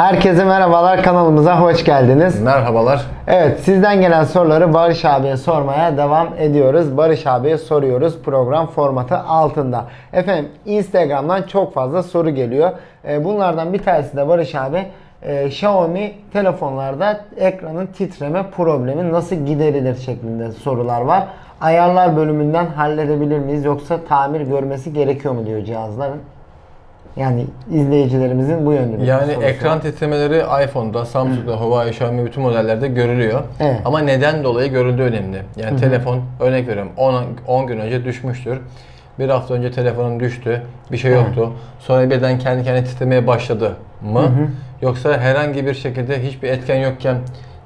Herkese merhabalar kanalımıza hoş geldiniz. Merhabalar. Evet sizden gelen soruları Barış abiye sormaya devam ediyoruz. Barış abiye soruyoruz program formatı altında. Efendim Instagram'dan çok fazla soru geliyor. Ee, Bunlardan bir tanesi de Barış abi e, Xiaomi telefonlarda ekranın titreme problemi nasıl giderilir şeklinde sorular var. Ayarlar bölümünden halledebilir miyiz yoksa tamir görmesi gerekiyor mu diyor cihazların. Yani izleyicilerimizin bu bir Yani sorusu ekran titremeleri iPhone'da, Samsung'da, Huawei, Xiaomi bütün modellerde görülüyor. Evet. Ama neden dolayı görüldüğü önemli. Yani telefon örnek veriyorum 10, 10 gün önce düşmüştür. Bir hafta önce telefonun düştü, bir şey yoktu. Sonra birden kendi kendine titremeye başladı mı? Yoksa herhangi bir şekilde hiçbir etken yokken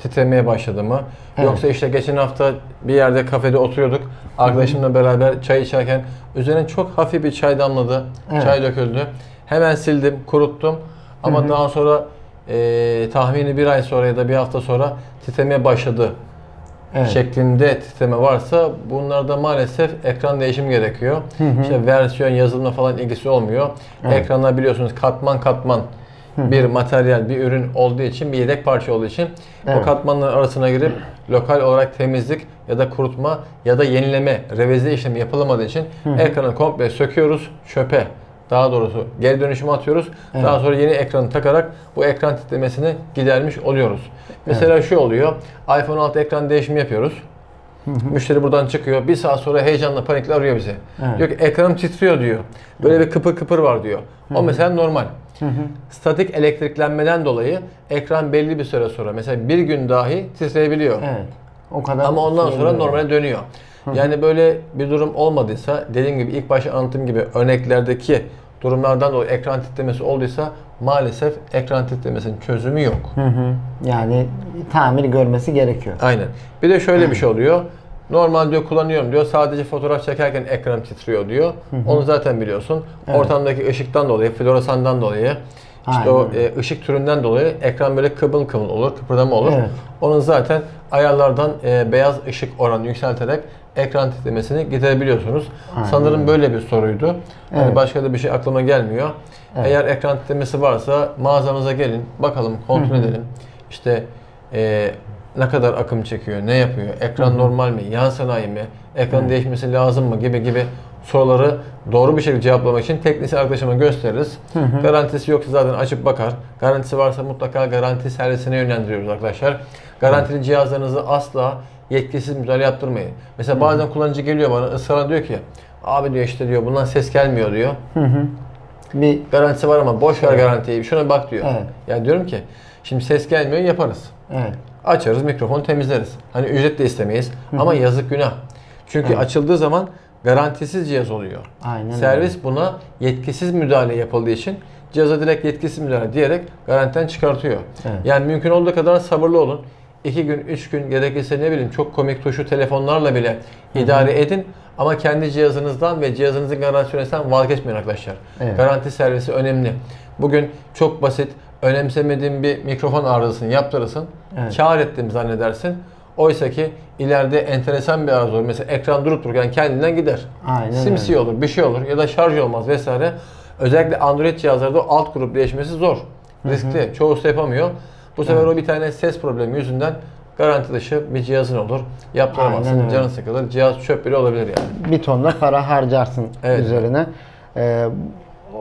titremeye başladı mı? Evet. Yoksa işte geçen hafta bir yerde kafede oturuyorduk. Arkadaşımla beraber çay içerken üzerine çok hafif bir çay damladı. Evet. Çay döküldü. Hemen sildim, kuruttum. Ama daha sonra e, tahmini bir ay sonra ya da bir hafta sonra titremeye başladı Evet. şeklinde titreme varsa bunlarda maalesef ekran değişimi gerekiyor. İşte versiyon yazılımla falan ilgisi olmuyor. Evet. Ekranlar biliyorsunuz katman katman bir materyal, bir ürün olduğu için, bir yedek parça olduğu için Evet. o katmanların arasına girip lokal olarak temizlik ya da kurutma ya da yenileme, revize işlemi yapılamadığı için ekranı komple söküyoruz çöpe. Daha doğrusu geri dönüşüme atıyoruz. Daha sonra yeni ekranı takarak bu ekran titremesini gidermiş oluyoruz. Mesela şu oluyor. iPhone 6 ekran değişimi yapıyoruz. Müşteri buradan çıkıyor. Bir saat sonra heyecanla panikle arıyor bizi. Evet. Diyor ki ekranım titriyor diyor. Böyle bir kıpır kıpır var diyor. O mesela normal. Statik elektriklenmeden dolayı ekran belli bir süre sonra mesela bir gün dahi titreyebiliyor. Evet. O kadar Ama ondan sonra normale dönüyor. Yani böyle bir durum olmadıysa dediğim gibi ilk başta anlattığım gibi örneklerdeki durumlardan dolayı ekran titremesi olduysa maalesef ekran titremesinin çözümü yok. Hı hı. Yani tamir görmesi gerekiyor. Aynen. Bir de şöyle bir şey oluyor. Normal diyor kullanıyorum diyor. Sadece fotoğraf çekerken ekran titriyor diyor. Onu zaten biliyorsun. Ortamdaki ışıktan dolayı, floresandan dolayı, işte o e, ışık türünden dolayı ekran böyle kıvıl kıvıl olur, kıpırdama olur. Evet. Onun zaten ayarlardan e, beyaz ışık oranı yükselterek ekran titremesini giderebiliyorsunuz. Aynen. Sanırım böyle bir soruydu. Hani Evet. başka da bir şey aklıma gelmiyor. Evet. Eğer ekran titremesi varsa mağazamıza gelin, bakalım, kontrol edelim. İşte e, ne kadar akım çekiyor, ne yapıyor, ekran normal mi, yan sanayi mi, ekran değişmesi lazım mı gibi gibi soruları doğru bir şekilde cevaplamak için teknisyen arkadaşıma gösteririz. Garantisi yoksa zaten açıp bakar. Garantisi varsa mutlaka garanti servisine yönlendiriyoruz arkadaşlar. Garantili cihazlarınızı asla yetkisiz müdahale yaptırmayın. Mesela bazen kullanıcı geliyor bana ısrarla diyor ki abi diyor işte diyor bundan ses gelmiyor diyor. Bir Garantisi var ama boş ver garantiyi. Şuna bak diyor. Evet. Ya diyorum ki şimdi ses gelmiyor yaparız. evet. Açarız mikrofonu temizleriz. Hani ücret de istemeyiz ama yazık günah. Çünkü açıldığı zaman garantisiz cihaz oluyor. Aynen Servis buna yetkisiz müdahale yapıldığı için cihaza direkt yetkisiz müdahale diyerek garantiden çıkartıyor. Evet. Yani mümkün olduğu kadar sabırlı olun. 2 gün, 3 gün gerekirse ne bileyim çok komik tuşlu telefonlarla bile idare edin. Ama kendi cihazınızdan ve cihazınızın garanti süresinden vazgeçmeyin arkadaşlar. Evet. Garanti servisi önemli. Bugün çok basit, önemsemediğin bir mikrofon arızasını yaptırırsın. Evet. Kâr ettim zannedersin. Oysa ki ileride enteresan bir arıza olur. Mesela ekran durup dururken kendinden gider. Aynen Simsiyah olur, bir şey olur ya da şarj olmaz vesaire. Özellikle Android cihazlarda o alt grup değişmesi zor. Riskli. Çoğusu yapamıyor. Bu sefer o bir tane ses problemi yüzünden garanti dışı bir cihazın olur. Yaptıramazsın, öyle. canın sıkılır. Cihaz çöp bile olabilir yani. bir tonla para harcarsın Evet. üzerine. Ee,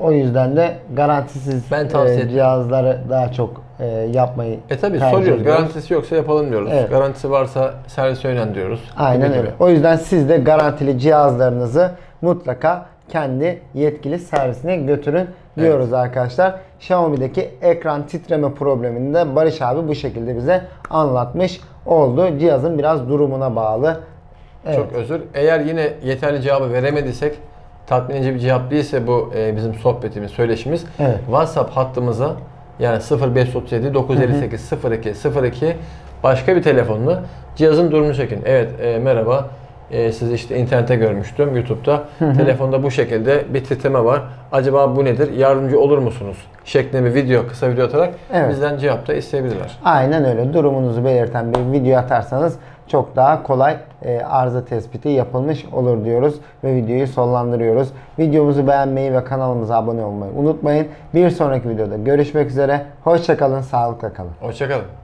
o yüzden de garantisiz Ben tavsiye e, cihazları daha çok e, yapmayı E tabi tercih soruyoruz. ediyoruz. Garantisi yoksa yapalım diyoruz. Evet. Garantisi varsa servise yönlendiriyoruz. Aynen Gibi öyle. gibi. O yüzden siz de garantili cihazlarınızı mutlaka kendi yetkili servisine götürün diyoruz arkadaşlar. Xiaomi'deki ekran titreme problemini de Barış abi bu şekilde bize anlatmış oldu. Cihazın biraz durumuna bağlı. Evet. Çok özür. Eğer yine yeterli cevabı veremediysek, tatmin edici bir cevap değilse bu e, bizim sohbetimiz, söyleşimiz Evet. WhatsApp hattımıza yani 0537 958 02 02 başka bir telefonla cihazın durumunu çekin. Evet e, merhaba. E, sizi işte internette görmüştüm YouTube'da. Telefonda bu şekilde bir titreme var. Acaba bu nedir? Yardımcı olur musunuz? Şeklinde bir video, kısa video atarak Evet. bizden cevap da isteyebilirler. Aynen öyle. Durumunuzu belirten bir video atarsanız çok daha kolay e, arıza tespiti yapılmış olur diyoruz ve videoyu sonlandırıyoruz. Videomuzu beğenmeyi ve kanalımıza abone olmayı unutmayın. Bir sonraki videoda görüşmek üzere. Hoşçakalın, sağlıkla kalın. Hoşçakalın.